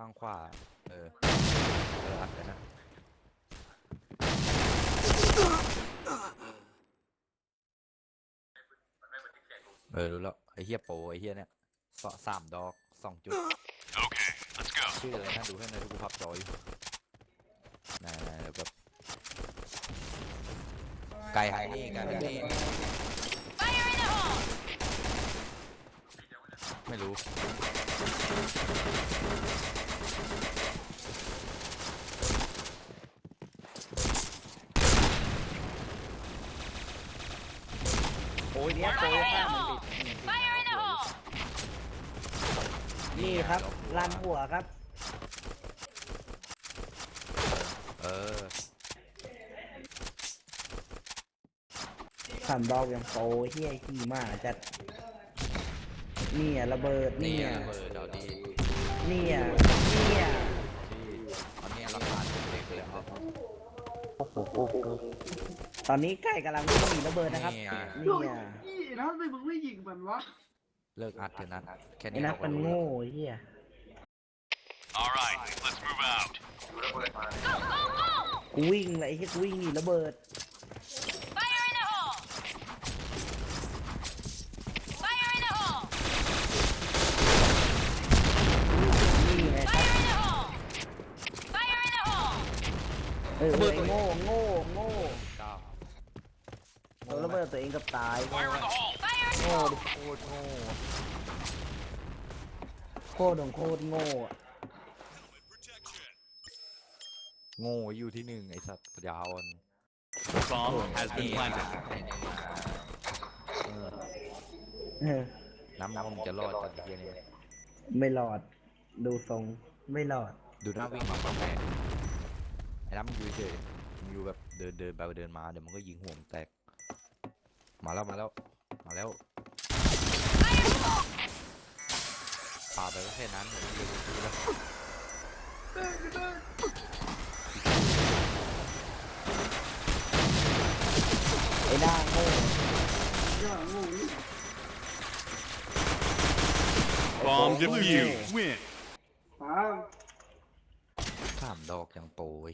ข้างขวา เออเอออัดเลยนะ เออ รู้แล้ว ไอ้เฮียโปไอ้เฮียเนี่ยสอสามดอกสองจุด Okay, let's go. ชื่ออะไรนะดูให้หน่อยดูกูพับจออยู่นะแล้วก็ไก่หายนี่ไก่หายนี่ Fire in the hole! ไม่รู้ ยเนี่ยโปรยข้ามมันติด Fire in the hole! นี่ครับลันหัวครับ เออสามดอกยังโปรเฮียขี่มาจัดเนี่ยระเบิดนี่เนี่ยระเบิดเอาดีเนี่ยเนี่ย ที่อันนี้ราคาถูกเล็กเลยครับ ตอนนี้ไก่กำลังวิ่งหนีระเบิดนะครับนี่เนี่ยยี่แล้วทำไมมึงไม่ยิงมันวะเลิกอัดเถอะนัดแค่ไอ้นี้นักเราก็มันรู้โง่แล้วเฮีย All right, let's move out. Go, go, go! กูวิ่งเลยไอ้เฮียกูวิ่งหนีระเบิด Fire in the hole! Fire in the hole! นี่ไงครับ Fire in the hole! Fire in the hole! เออเออไอ้โง่โง่โง่เก้าตัวระเบิดตัวเองกับตาย Fire in the hole. Fire in the โง่ hole! ดิโคตรโง่โคตรของโคตรโง่อะโง่อยู่ที่หนึ่งไอ้สัตว์ปัญญาอ่อน Bomb has been planted. เออน้ำน้ำมึงจะรอดจากไอ้เฮียนี่ไหมไม่หลอด ดูทรงไม่หลอด ดูหน้าวิ่งมาปั๊บแม่ไอ้น้ำมึงอยู่เฉยๆมึงอยู่แบบเดินเดินไปเดินมาเดี๋ยวมันก็ยิงหัวมึงแตก มาแล้วมาแล้วมาแล้วปาไปก็แค่นั้นเหมือนเดิมทีแล้วไอ้หน้าโง่อย่าโงูนี่ Bomb Oh, defused. Win. ปาสามดอกยังโปรไอ้